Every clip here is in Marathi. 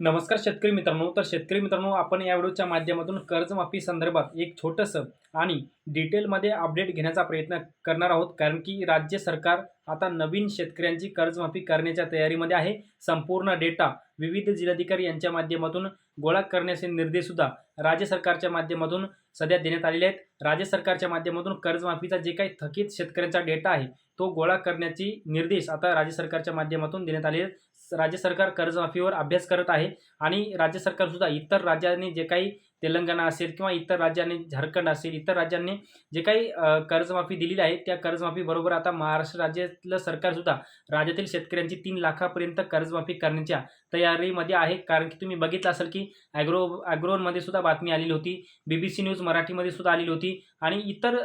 नमस्कार शेतकरी मित्रांनो. तर शेतकरी मित्रांनो आपण या व्हिडिओच्या माध्यमातून कर्जमाफी संदर्भात एक छोटंसं आणि डिटेलमध्ये अपडेट घेण्याचा प्रयत्न करणार आहोत. कारण की राज्य सरकार आता नवीन शेतकऱ्यांची कर्जमाफी करण्याच्या तयारीमध्ये आहे. संपूर्ण डेटा विविध जिल्हाधिकारी यांच्या माध्यमातून गोळा करण्याचे निर्देशसुद्धा राज्य सरकारच्या माध्यमातून सध्या देण्यात आलेले आहेत. राज्य सरकारच्या माध्यमातून कर्जमाफीचा जे काही थकीत शेतकऱ्यांचा डेटा आहे तो गोळा करण्याची निर्देश आता राज्य सरकारच्या माध्यमातून देण्यात आले आहेत. राज्य सरकार कर्जमाफीवर अभ्यास करत आहे आणि राज्य सरकारसुद्धा इतर राज्यांनी जे काही तेलंगणा असेल किंवा इतर राज्यांनी झारखंड असेल इतर राज्यांनी जे काही कर्जमाफी दिलेली आहे त्या कर्जमाफीबरोबर आता महाराष्ट्र राज्यातलं सरकारसुद्धा राज्यातील शेतकऱ्यांची तीन लाखापर्यंत कर्जमाफी करण्याच्या तयारीमध्ये आहे. कारण की तुम्ही बघितलं असेल की ॲग्रो ॲग्रोनमध्ये सुद्धा बातमी आलेली होती बी बी सी न्यूज मराठीमध्ये सुद्धा आलेली होती आणि इतर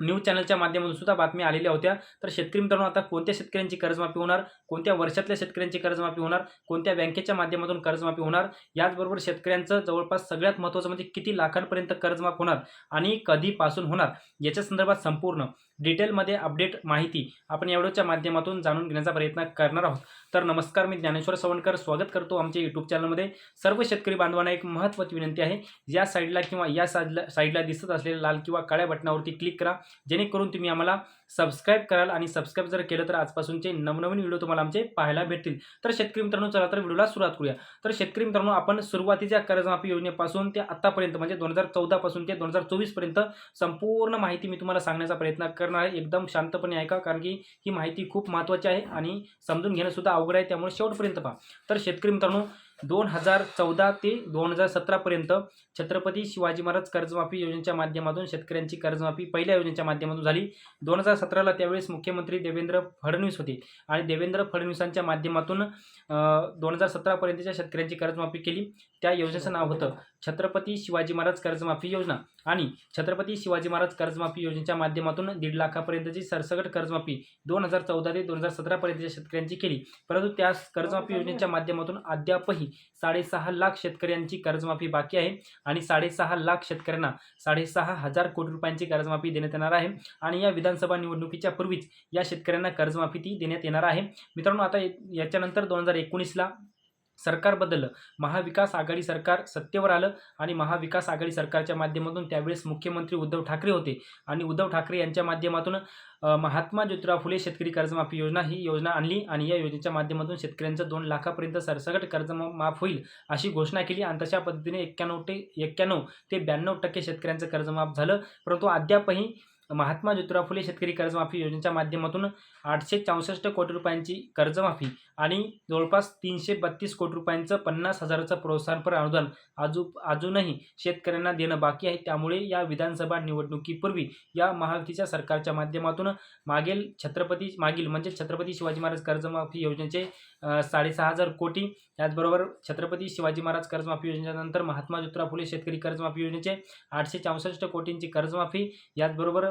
न्यूज चॅनलच्या माध्यमातून सुद्धा बातम्या आलेल्या होत्या. तर शेतकरी मित्रांनो आता कोणत्या शेतकऱ्यांची कर्जमाफी होणार? कोणत्या वर्षातल्या शेतकऱ्यांची कर्जमाफी होणार? कोणत्या बँकेच्या माध्यमातून कर्जमाफी होणार? याचबरोबर शेतकऱ्यांचं जवळपास सगळ्यात महत्त्वाचं म्हणजे किती लाखांपर्यंत कर्जमाफ होणार आणि कधीपासून होणार? याच्या संदर्भात संपूर्ण डिटेलमध्ये अपडेट माहिती आपण या व्हिडिओच्या माध्यमातून जाणून घेण्याचा प्रयत्न करणार आहोत. तर नमस्कार मी ज्ञानेश्वर सवणकर स्वागत करतो आमच्या यूट्यूब चॅनलमध्ये. सर्व शेतकरी बांधवांना एक महत्त्वाची विनंती आहे. या साईडला किंवा या साईडला साईडला दिसत असलेल्या लाल किंवा काळ्या बटनावरती क्लिक करा. जेणेकरून तुम्ही आम्हाला सबस्क्राईब कराल आणि सबस्क्राईब जर केलं तर आजपासूनचे नवनवीन व्हिडिओ तुम्हाला आमचे पाहायला भेटतील. तर शेतकरी मित्रांनो चला तर व्हिडिओला सुरुवात करूया. तर शेतकरी मित्रांनो आपण सुरुवातीच्या कर्जमाफी योजनेपासून ते आत्तापर्यंत म्हणजे दोन हजार चौदापासून ते दोन हजार चोवीसपर्यंत संपूर्ण माहिती मी तुम्हाला सांगण्याचा प्रयत्न करणार आहे. एकदम शांतपणे ऐका कारण की ही माहिती खूप महत्त्वाची आहे आणि समजून घेणं सुद्धा अवघड आहे त्यामुळे शेवटपर्यंत पहा. तर शेतकरी मित्रांनो दोन हजार चौदा ते दोन हजार सतरापर्यंत छत्रपती शिवाजी महाराज कर्जमाफी योजनेच्या माध्यमातून शेतकऱ्यांची कर्जमाफी पहिल्या योजनेच्या माध्यमातून झाली. दोन हजार सतराला त्यावेळेस मुख्यमंत्री देवेंद्र फडणवीस होते आणि देवेंद्र फडणवीसांच्या माध्यमातून दोन हजार सतरापर्यंतच्या शेतकऱ्यांची कर्जमाफी केली. त्या योजनेचं नाव होतं छत्रपती शिवाजी महाराज कर्जमाफी योजना आणि छत्रपती शिवाजी महाराज कर्जमाफी योजनेच्या माध्यमातून दीड लाखापर्यंतची सरसकट कर्जमाफी दोन हजार चौदा ते दोन हजार सतरापर्यंतच्या शेतकऱ्यांची केली. परंतु त्या कर्जमाफी योजनेच्या माध्यमातून अद्यापही साडेसहा लाख शेतकऱ्यांची कर्जमाफी बाकी आहे आणि साडेसहा लाख शेतकऱ्यांना साडेसहा हजार कोटी रुपयांची कर्जमाफी देण्यात येणार आहे आणि या विधानसभा निवडणुकीच्या पूर्वीच या शेतकऱ्यांना कर्जमाफी ती देण्यात येणार आहे. मित्रांनो आता याच्यानंतर दोन हजार एकोणीसला सरकार बदललं. महाविकास आघाडी सरकार सत्तेवर आलं आणि महाविकास आघाडी सरकारच्या माध्यमातून त्यावेळेस मुख्यमंत्री उद्धव ठाकरे होते. आणि उद्धव ठाकरे यांच्या माध्यमातून महात्मा ज्योतिराव फुले शेतकरी कर्जमाफी योजना ही योजना आणली आणि या योजनेच्या माध्यमातून शेतकऱ्यांचं दोन लाखापर्यंत सरसकट कर्ज माफ होईल अशी घोषणा केली आणि तशा पद्धतीने एक्क्याण्णव ते एक्क्याण्णव ते ब्याण्णव टक्के शेतकऱ्यांचं कर्जमाफ झालं. परंतु अद्यापही महात्मा ज्योतिराव फुले शेतकरी कर्जमाफी योजनेच्या माध्यमातून आठशे चौसष्ट कोटी रुपयांची कर्जमाफी आणि जवळपास तीनशे बत्तीस कोटी रुपयांचं पन्नास हजाराचं प्रोत्साहनपर अनुदान अजू अजूनही शेतकऱ्यांना देणं बाकी आहे. त्यामुळे या विधानसभा निवडणुकीपूर्वी या महायुतीच्या सरकारच्या माध्यमातून मागील छत्रपती मागील म्हणजे छत्रपती शिवाजी महाराज कर्जमाफी योजनेचे साडेसहा हजार कोटी त्याचबरोबर छत्रपती शिवाजी महाराज कर्जमाफी योजनेनंतर महात्मा ज्योतिराव फुले शेतकरी कर्जमाफी योजनेचे आठशे चौसष्ट कोटींची कर्जमाफी याचबरोबर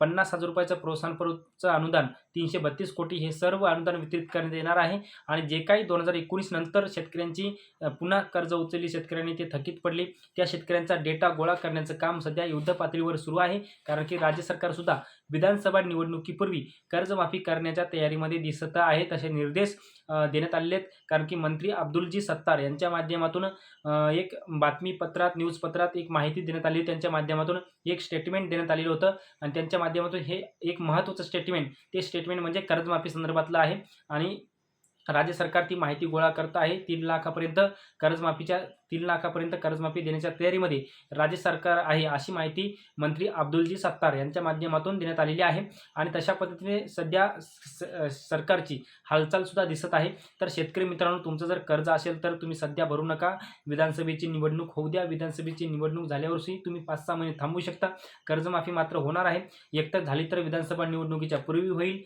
पन्नास हजार रुपयाचं प्रोत्साहनपूर्वचं अनुदान तीनशे बत्तीस कोटी हे सर्व अनुदान वितरित करण्यात येणार आहे. आणि जे काही दोन हजार एकोणीस नंतर शेतकऱ्यांची पुन्हा कर्ज उचलली शेतकऱ्यांनी ते थकीत पडले त्या शेतकऱ्यांचा डेटा गोळा करण्याचं काम सध्या युद्ध पातळीवर सुरू आहे. कारण की राज्य सरकारसुद्धा विधानसभा निवडणुकीपूर्वी कर्जमाफी करण्याच्या तयारीमध्ये दिसत आहे तसे निर्देश देण्यात आलेले आहेत. कारण की मंत्री अब्दुलजी सत्तार यांच्या माध्यमातून एक बातमीपत्रात न्यूजपत्रात एक माहिती देण्यात आली. त्यांच्या माध्यमातून एक स्टेटमेंट देण्यात आलेलं होतं. आणि त्यांच्या माध्यमातून हे एक महत्त्वाचं स्टेटमेंट ते स्टेटमेंट म्हणजे कर्जमाफी संदर्भातलं आहे. आणि राज्य सरकार ती माहिती गोळा करत आहे. तीन लाखापर्यंत कर्जमाफीच्या तीन लाखापर्यंत कर्जमाफी देण्याच्या तयारीमध्ये राज्य सरकार आहे अशी माहिती मंत्री अब्दुलजी सत्तार यांच्या माध्यमातून देण्यात आलेली आहे. आणि तशा पद्धतीने सध्या स- स- सरकारची हालचालसुद्धा दिसत आहे. तर शेतकरी मित्रांनो तुमचं जर कर्ज असेल तर तुम्ही सध्या भरू नका. विधानसभेची निवडणूक होऊ द्या. विधानसभेची निवडणूक झाल्यावरही तुम्ही पाच सहा महिने थांबू शकता. कर्जमाफी मात्र होणार आहे. एकतर झाली तर विधानसभा निवडणुकीच्या पूर्वी होईल.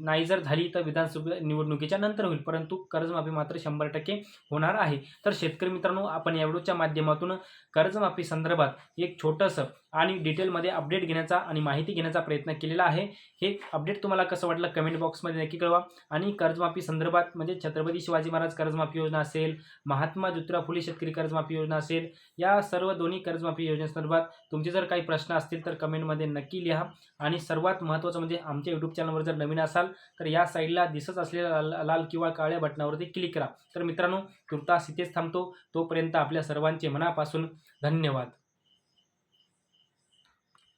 नाही जर झाली तर विधानसभा निवडणुकीच्या नंतर होईल. परंतु कर्जमाफी मात्र शंभर टक्के होणार आहे. तर शेतकरी मित्रांनो आपण या व्हिडिओच्या माध्यमातून कर्जमाफी संदर्भात एक छोटंसं आणि डिटेलमध्ये अपडेट घेण्याचा आणि माहिती घेण्याचा प्रयत्न केलेला आहे. हे अपडेट तुम्हाला कसं वाटलं कमेंट बॉक्समध्ये नक्की कळवा. आणि कर्जमाफी संदर्भात म्हणजे छत्रपती शिवाजी महाराज कर्जमाफी योजना असेल महात्मा ज्योतिराव फुले शेतकरी कर्जमाफी योजना असेल या सर्व दोन्ही कर्जमाफी योजनेसंदर्भात तुमचे जर काही प्रश्न असतील तर कमेंटमध्ये नक्की लिहा. आणि सर्वात महत्त्वाचं म्हणजे आमच्या यूट्यूब चॅनलवर जर नवीन असाल तर या साईडला दिसत असलेल्या लाल किंवा काळ्या बटनावरती क्लिक करा. तर मित्रांनो तुर्तास इथेच थांबतो. तोपर्यंत आपल्या सर्वांचे मनापासून धन्यवाद.